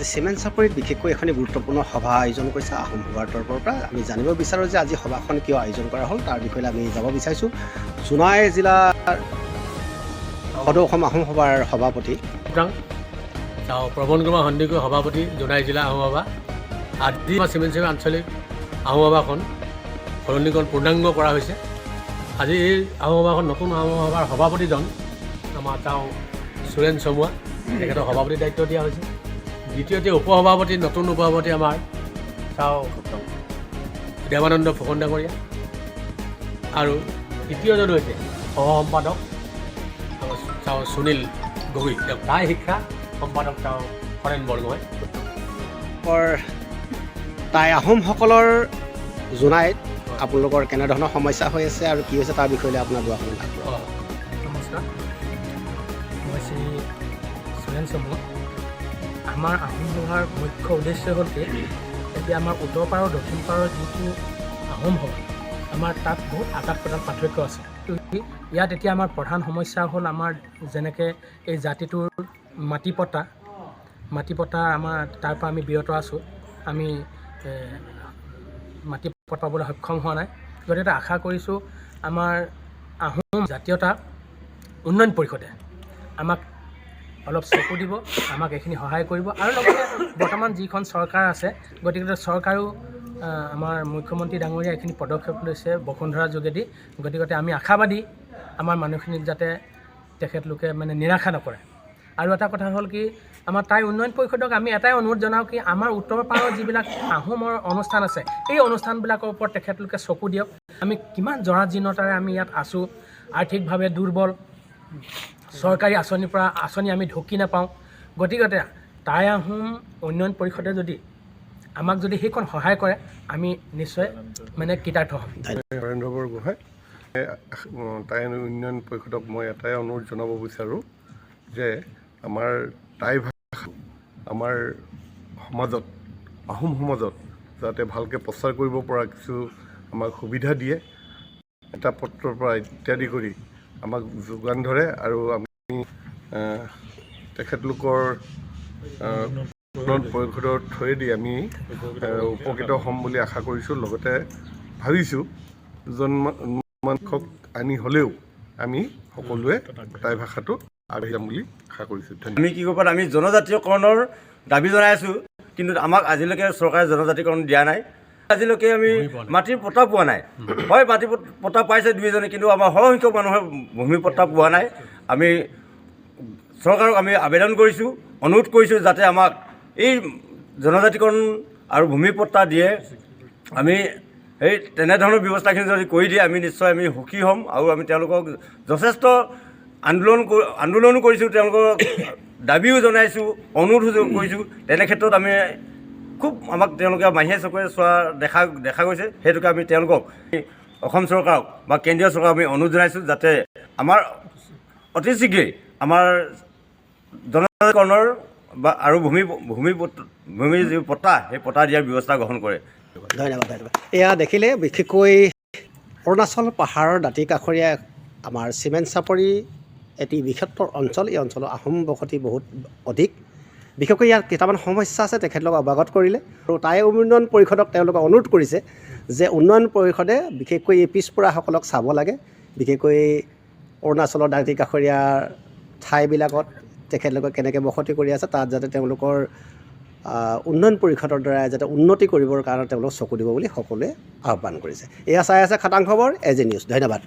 আজি চিমেণ্ট চাপৰিত বিশেষকৈ এখনি গুৰুত্বপূৰ্ণ সভা আয়োজন কৰিছে আহোম সভাৰ তৰফৰ পৰা। আমি জানিব বিচাৰোঁ যে আজি সভাখন কিয় আয়োজন কৰা হ'ল তাৰ বিষয়ে আমি যাব বিচাৰিছোঁ। জোনাই জিলাৰ সদৌ অসম আহোম সভাৰ সভাপতি। প্ৰৱণ কুমাৰ সন্দিকৈ সভাপতি জোনাই জিলা আহোম সভা। আদি চিমেণ্ট চেমি আঞ্চলিক আহোম সভাখন সলনিকৰণ পূৰ্ণাংগ কৰা হৈছে। আজি এই আহোম সভাখন নতুন আহোম সভাৰ সভাপতিজন আমাৰ চাওঁ সুৰেণ চমুৱা। তেখেতক সভাপতিৰ দায়িত্ব দিয়া হৈছে। দ্বিতীয়তে উপসভাপতি নতুন উপসভাপতি আমাৰ। চাওঁ দেৱানন্দ ফুকন ডাঙৰীয়া আৰু তৃতীয়জন হৈছে সহ সম্পাদক চাওঁ সুনীল গগৈ। তেওঁ প্ৰায় শিক্ষা সম্পাদক চাওঁ হৰেণ বৰগোহাঁই। তাই আহোমসকলৰ জোনাইত আপোনালোকৰ কেনেধৰণৰ সমস্যা হৈ আছে আৰু কি হৈছে তাৰ বিষয়ে লৈ আপোনাৰ। অঁ নমস্কাৰ। মই শ্ৰী সুৰেণ চমু আমাৰ আহোম সভাৰ মুখ্য উদ্দেশ্য হ'ল কি? এতিয়া আমাৰ উত্তৰ পাৰ দক্ষিণ পাৰৰ যিটো আহোম সভা আমাৰ তাত বহুত আকাশ প্ৰদান পাৰ্থক্য আছে। ইয়াত এতিয়া আমাৰ প্ৰধান সমস্যা হ'ল আমাৰ যেনেকৈ এই জাতিটোৰ মাটি পতা মাটি পতা আমাৰ তাৰ পৰা আমি বিৰত আছোঁ। আমি মাটি পাবলৈ সক্ষম হোৱা নাই। গতিকে আশা কৰিছোঁ আমাৰ আহোম জাতীয়তা উন্নয়ন পৰিষদে আমাক অলপ চকু দিব, আমাক এইখিনি সহায় কৰিব। আৰু লগতে বৰ্তমান যিখন চৰকাৰ আছে, গতিকে চৰকাৰেও আমাৰ মুখ্যমন্ত্ৰী ডাঙৰীয়া এইখিনি পদক্ষেপ লৈছে বসুন্ধৰাৰ যোগেদি। গতিকে আমি আশাবাদী আমাৰ মানুহখিনিক যাতে তেখেতলোকে মানে নিৰাশা নকৰে। আৰু এটা কথা হ'ল কি, আমাৰ তাই উন্নয়ন পৰিষদক আমি এটাই অনুৰোধ জনাওঁ কি, আমাৰ উত্তৰ পাৰৰ যিবিলাক আহোমৰ অনুষ্ঠান আছে, এই অনুষ্ঠানবিলাকৰ ওপৰত তেখেতলোকে চকু দিয়ক। আমি কিমান জৰাজীৰ্ণতাৰে আমি ইয়াত আছোঁ, আৰ্থিকভাৱে দুৰ্বল। চৰকাৰী আঁচনিৰ পৰা আঁচনি আমি ঢুকি নাপাওঁ। গতিকে টাই আহোম উন্নয়ন পৰিষদে যদি আমাক যদি সেইখন সহায় কৰে আমি নিশ্চয় মানে কৃতাৰ্থ হ'ম। নৰেন্দ্ৰ বৰগোহাঁই টাই উন্নয়ন পৰিষদক মই এটাই অনুৰোধ জনাব বিচাৰোঁ যে আমাৰ টাই ভাষা আমাৰ সমাজত আহোম সমাজত যাতে ভালকৈ প্ৰচাৰ কৰিব পৰা কিছু আমাক সুবিধা দিয়ে এটা পত্ৰৰ পৰা ইত্যাদি কৰি আমাক যোগান ধৰে আৰু আমি তেখেতলোকৰ পৰিষদৰ থ্ৰুৱেদি আমি উপকৃত হ'ম বুলি আশা কৰিছোঁ। লগতে ভাবিছোঁ শিক্ষক আনি হ'লেও আমি সকলোৱে টাই ভাষাটো আগবাঢ়ি যাম বুলি আশা কৰিছোঁ। আমি কি কৰিব পাৰোঁ আমি জনজাতীয়কৰণৰ দাবী জনাই আছোঁ কিন্তু আমাক আজিলৈকে চৰকাৰে জনজাতিকৰণ দিয়া নাই। আজিলৈকে আমি মাটিৰ পট্টা পোৱা নাই। হয় মাটি পট- পট্টা পাইছে দুই এজনে কিন্তু আমাৰ সৰহসংখ্যক মানুহে ভূমি পট্টা পোৱা নাই। আমি চৰকাৰক আমি আবেদন কৰিছোঁ অনুৰোধ কৰিছোঁ যাতে আমাক এই জনজাতিকৰণ আৰু ভূমি পট্টা দিয়ে। আমি এই তেনেধৰণৰ ব্যৱস্থাখিনি যদি কৰি দিয়ে আমি নিশ্চয় আমি সুখী হ'ম আৰু আমি তেওঁলোকক যথেষ্ট আন্দোলন আন্দোলনো কৰিছোঁ তেওঁলোকৰ দাবীও জনাইছোঁ অনুৰোধো কৰিছোঁ। তেনে ক্ষেত্ৰত আমি খুব আমাক তেওঁলোকে মাহীয়ে চকুৰে চোৱা দেখা দেখা গৈছে সেইটোকে আমি তেওঁলোকক অসম চৰকাৰক বা কেন্দ্ৰীয় চৰকাৰক আমি অনুৰোধ জনাইছোঁ যাতে আমাৰ অতি শীঘ্ৰেই আমাৰ জনজাতিকৰণৰ বা আৰু ভূমি ভূমি ভূমিৰ যি পট্টা সেই পট্টা দিয়াৰ ব্যৱস্থা গ্ৰহণ কৰে। ধন্যবাদ ধন্যবাদ। এয়া দেখিলে বিশেষকৈ অৰুণাচল পাহাৰৰ দাঁতি কাষৰীয়া আমাৰ চিমেণ্ট চাপৰি এটি বৃহত্তৰ অঞ্চল। এই অঞ্চলৰ আহোম বসতি বহুত অধিক। বিশেষকৈ ইয়াত কেইটামান সমস্যা আছে তেখেতলোকক অৱগত কৰিলে। আৰু টাই উন্নয়ন পৰিষদক তেওঁলোকে অনুৰোধ কৰিছে যে উন্নয়ন পৰিষদে বিশেষকৈ এই পিছপৰাসকলক চাব লাগে। বিশেষকৈ অৰুণাচলৰ দাঁতি কাষৰীয়া ঠাইবিলাকত তেখেতলোকে কেনেকৈ বসতি কৰি আছে তাত যাতে তেওঁলোকৰ উন্নয়ন পৰিষদৰ দ্বাৰা যাতে উন্নতি কৰিবৰ কাৰণে তেওঁলোকক চকু দিব বুলি সকলোৱে আহ্বান কৰিছে। এয়া চাই আছে খাটাং খবৰ এজ এ নিউজ। ধন্যবাদ।